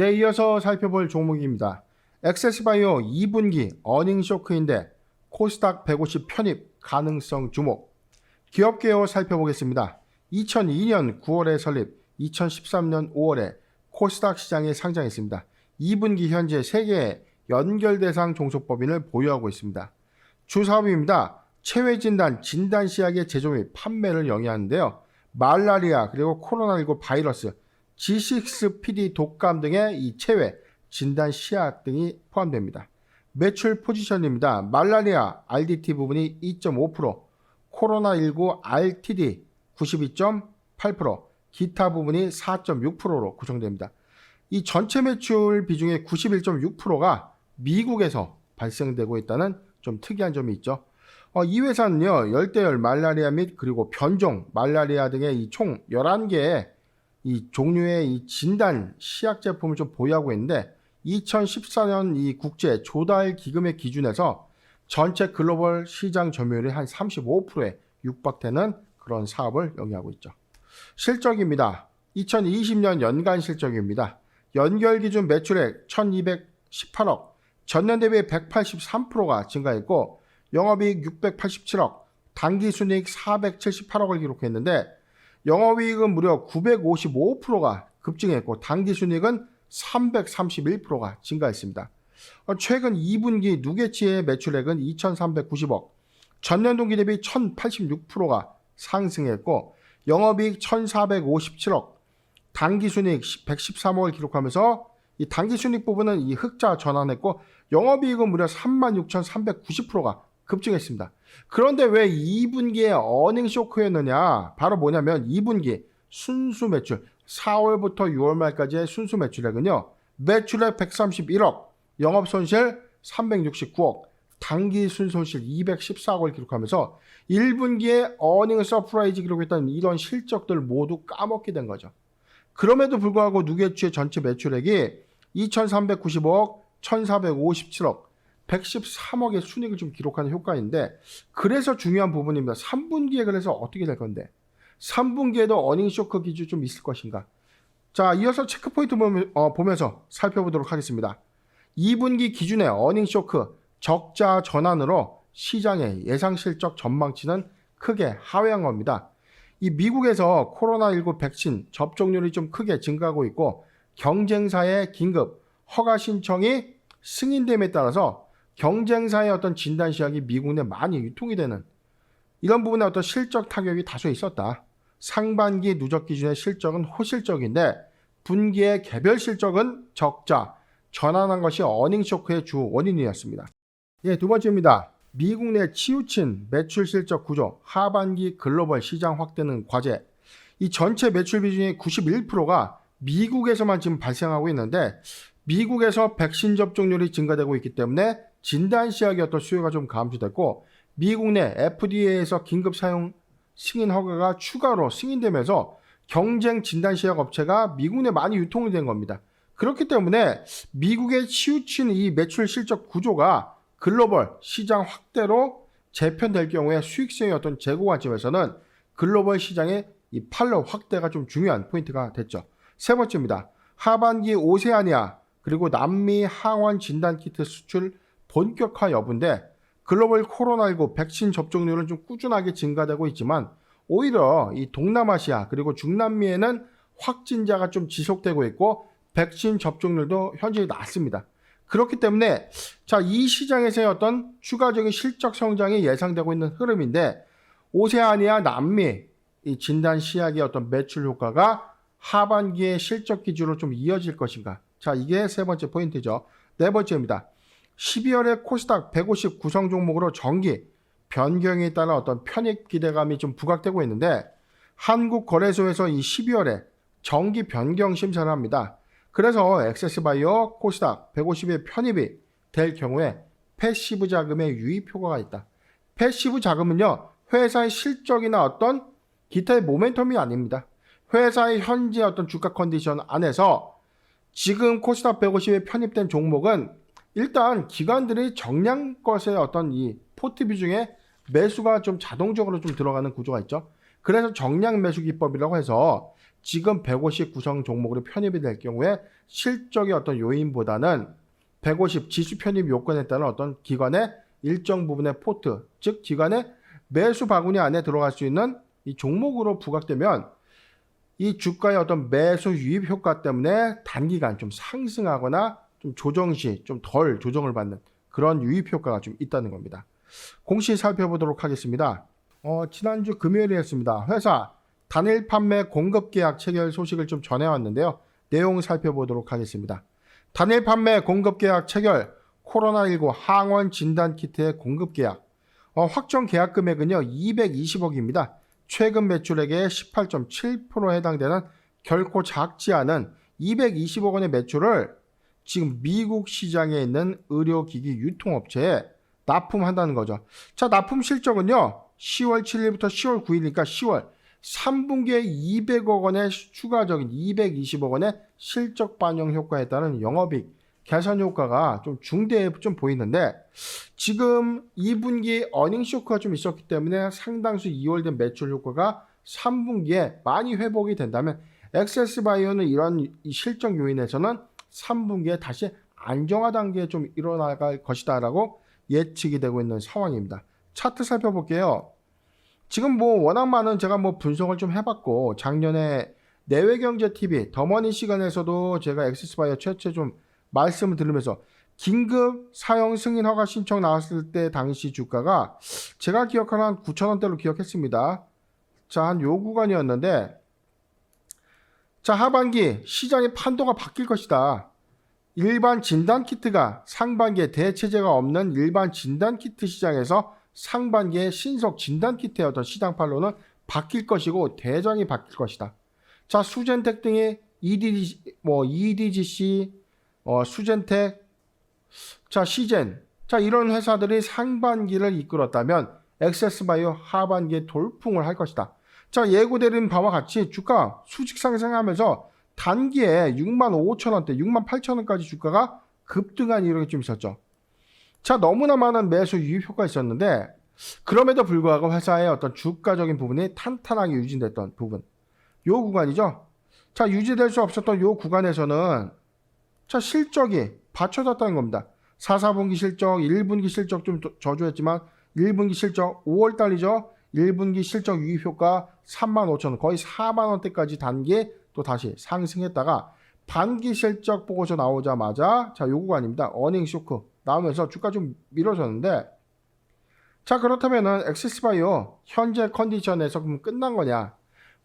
네, 이어서 살펴볼 종목입니다. 엑세스바이오 2분기 어닝 쇼크인데 코스닥 150 편입 가능성 주목. 기업 개요 살펴보겠습니다. 2002년 9월에 설립, 2013년 5월에 코스닥 시장에 상장했습니다. 2분기 현재 세계 연결 대상 종속법인을 보유하고 있습니다. 주 사업입니다. 체외 진단, 진단 시약의 제조 및 판매를 영위하는데요. 말라리아 그리고 코로나19 바이러스, G6PD 독감 등의 이 체외 진단 시약 등이 포함됩니다. 매출 포지션입니다. 말라리아 RDT 부분이 2.5%, 코로나19 RTD 92.8%, 기타 부분이 4.6%로 구성됩니다. 이 전체 매출 비중의 91.6%가 미국에서 발생되고 있다는 좀 특이한 점이 있죠. 어, 이 회사는요, 열대열 말라리아 및 그리고 변종 말라리아 등의 이 총 11개의 이 종류의 이 진단 시약 제품을 좀 보유하고 있는데 2014년 이 국제 조달 기금의 기준에서 전체 글로벌 시장 점유율이 한 35%에 육박되는 그런 사업을 영위하고 있죠. 실적입니다. 2020년 연간 실적입니다. 연결 기준 매출액 1218억, 전년 대비 183%가 증가했고 영업이익 687억, 당기 순이익 478억을 기록했는데 영업이익은 무려 955%가 급증했고 당기 순이익은 331%가 증가했습니다. 어, 최근 2분기 누게치의 매출액은 2,390억, 전년 동기 대비 1,086%가 상승했고 영업이익 1,457억, 당기순이익 113억을 기록하면서 이 당기순이익 부분은 이 흑자 전환했고 영업이익은 무려 36,390%가 급증했습니다. 그런데 왜 2분기에 어닝 쇼크였느냐? 바로 뭐냐면 2분기 순수 매출 4월부터 6월 말까지의 순수 매출액은요. 매출액 131억, 영업 손실 369억, 당기 순손실 214억을 기록하면서 1분기에 어닝 서프라이즈 기록했던 이런 실적들 모두 까먹게 된 거죠. 그럼에도 불구하고 누게추의 전체 매출액이 2,395억, 1,457억, 113억의 순익을 좀 기록하는 효과인데 그래서 중요한 부분입니다. 3분기에 그래서 어떻게 될 건데 3분기에도 어닝 쇼크 기준 좀 있을 것인가? 자, 이어서 체크 포인트 어, 보면서 살펴보도록 하겠습니다. 2분기 기준의 어닝 쇼크 적자 전환으로 시장의 예상 실적 전망치는 크게 하회한 겁니다. 이 미국에서 코로나19 백신 접종률이 좀 크게 증가하고 있고 경쟁사의 긴급 허가 신청이 승인됨에 따라서 경쟁사의 어떤 진단 시약이 미국 내 많이 유통이 되는 이런 부분에 어떤 실적 타격이 다소 있었다. 상반기 누적 기준의 실적은 호실적인데 분기의 개별 실적은 적자, 전환한 것이 어닝 쇼크의 주 원인이었습니다. 예, 두 번째입니다. 미국 내 치우친 매출 실적 구조, 하반기 글로벌 시장 확대는 과제. 이 전체 매출 비중의 91%가 미국에서만 지금 발생하고 있는데 미국에서 백신 접종률이 증가되고 있기 때문에 진단 시약의 어떤 수요가 좀 감소됐고 미국 내 FDA에서 긴급 사용 승인 허가가 추가로 승인되면서 경쟁 진단 시약 업체가 미국 내 많이 유통이 된 겁니다. 그렇기 때문에 미국의 치우친 이 매출 실적 구조가 글로벌 시장 확대로 재편될 경우에 수익성의 어떤 재고 관점에서는 글로벌 시장의 이 팔로 확대가 좀 중요한 포인트가 됐죠. 세 번째입니다. 하반기 오세아니아 그리고 남미 항원 진단 키트 수출 본격화 여부인데 글로벌 코로나19 백신 접종률은 좀 꾸준하게 증가되고 있지만 오히려 이 동남아시아 그리고 중남미에는 확진자가 좀 지속되고 있고 백신 접종률도 현재 낮습니다. 그렇기 때문에 자, 이 시장에서의 어떤 추가적인 실적 성장이 예상되고 있는 흐름인데 오세아니아 남미 이 진단 시약의 어떤 매출 효과가 하반기의 실적 기준으로 좀 이어질 것인가? 자, 이게 세 번째 포인트죠. 네 번째입니다. 12월에 코스닥 150 구성 종목으로 정기 변경에 따라 어떤 편입 기대감이 좀 부각되고 있는데 한국거래소에서 이 12월에 정기 변경 심사를 합니다. 그래서 엑세스바이오 코스닥 150의 편입이 될 경우에 패시브 자금의 유입 효과가 있다. 패시브 자금은요, 회사의 실적이나 어떤 기타의 모멘텀이 아닙니다. 회사의 현재 어떤 주가 컨디션 안에서 지금 코스닥 150에 편입된 종목은 일단 기관들이 정량 것의 어떤 이 포트 비 중에 매수가 좀 자동적으로 좀 들어가는 구조가 있죠. 그래서 정량 매수 기법이라고 해서 지금 150 구성 종목으로 편입이 될 경우에 실적의 어떤 요인보다는 150 지수 편입 요건에 따른 어떤 기관의 일정 부분의 포트, 즉 기관의 매수 바구니 안에 들어갈 수 있는 이 종목으로 부각되면 이 주가의 어떤 매수 유입 효과 때문에 단기간 좀 상승하거나 좀 조정 시 좀 덜 조정을 받는 그런 유입 효과가 좀 있다는 겁니다. 공시 살펴보도록 하겠습니다. 어, 지난주 금요일이었습니다. 회사 단일 판매 공급 계약 체결 소식을 좀 전해왔는데요. 내용 살펴보도록 하겠습니다. 단일 판매 공급 계약 체결 코로나19 항원 진단 키트의 공급 계약 어, 확정 계약 금액은요 220억입니다. 최근 매출액의 18.7% 해당되는 결코 작지 않은 220억 원의 매출을 지금 미국 시장에 있는 의료기기 유통업체에 납품한다는 거죠. 자, 납품 실적은요. 10월 7일부터 10월 9일이니까 10월 3분기에 200억 원의 추가적인 220억 원의 실적 반영 효과에 따른 영업이익 개선 효과가 좀 중대해 좀 보이는데 지금 2분기 어닝 쇼크가 좀 있었기 때문에 상당수 2월 된 매출 효과가 3분기에 많이 회복이 된다면 엑세스 바이오는 이런 이 실적 요인에서는 3분기에 다시 안정화 단계에 좀 일어나갈 것이다라고 예측이 되고 있는 상황입니다. 차트 살펴볼게요. 지금 뭐 워낙 많은 제가 뭐 분석을 좀 해봤고 작년에 내외경제 TV 더머니 시간에서도 제가 엑세스바이오 최초에 좀 말씀을 드리면서 긴급 사용 승인 허가 신청 나왔을 때 당시 주가가 제가 기억하는 한 9천 원대로 기억했습니다. 자, 한 요 구간이었는데 자, 하반기 시장의 판도가 바뀔 것이다. 일반 진단 키트가 상반기에 대체제가 없는 일반 진단 키트 시장에서 상반기에 신속 진단 키트의 어떤 시장 판로는 바뀔 것이고 대장이 바뀔 것이다. 자, 수젠텍 등의 EDG, 뭐 EDGC, 어, 수젠텍, 자, 시젠, 자 이런 회사들이 상반기를 이끌었다면 엑세스바이오 하반기에 돌풍을 할 것이다. 자 예고되는 바와 같이 주가 수직 상승하면서 단기에 6만 5천 원대, 6만 8천 원까지 주가가 급등한 이력이 좀 있었죠. 자 너무나 많은 매수 유입 효과 있었는데 그럼에도 불구하고 회사의 어떤 주가적인 부분이 탄탄하게 유지됐던 부분, 요 구간이죠. 자 유지될 수 없었던 요 구간에서는 자 실적이 받쳐졌다는 겁니다. 4, 4분기 실적, 1분기 실적 좀 저조했지만 1분기 실적 5월 달이죠. 1분기 실적 유입 효과 3만 5천 원, 거의 4만 원대까지 단계 또 다시 상승했다가 반기 실적 보고서 나오자마자 자, 요 구간입니다. 어닝 쇼크 나오면서 주가 좀 밀어졌는데 자, 그렇다면은 엑시스바이오 현재 컨디션에서 그럼 끝난 거냐?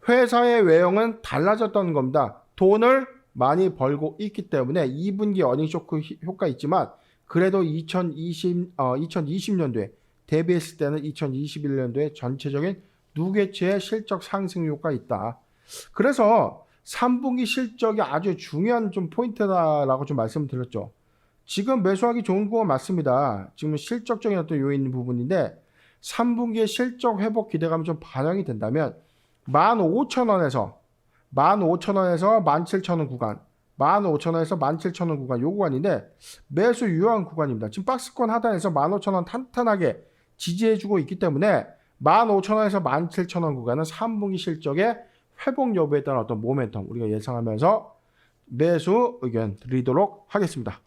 회사의 외형은 달라졌던 겁니다. 돈을 많이 벌고 있기 때문에 2분기 어닝 쇼크 효과 있지만 그래도 2020, 어, 2020년도에 대비했을 때는 2021년도에 전체적인 누계체의 실적 상승 효과가 있다. 그래서 3분기 실적이 아주 중요한 좀 포인트다라고 좀 말씀드렸죠. 지금 매수하기 좋은 거 맞습니다. 지금 실적적인 어떤 요인 부분인데 3분기에 실적 회복 기대감이 좀 반영이 된다면 15,000원에서 15,000원에서 17,000원 구간 15,000원에서 17,000원 구간 요 구간인데 매수 유효한 구간입니다. 지금 박스권 하단에서 15,000원 탄탄하게 지지해주고 있기 때문에 15,000원에서 17,000원 구간은 3분기 실적의 회복 여부에 따른 어떤 모멘텀 우리가 예상하면서 매수 의견 드리도록 하겠습니다.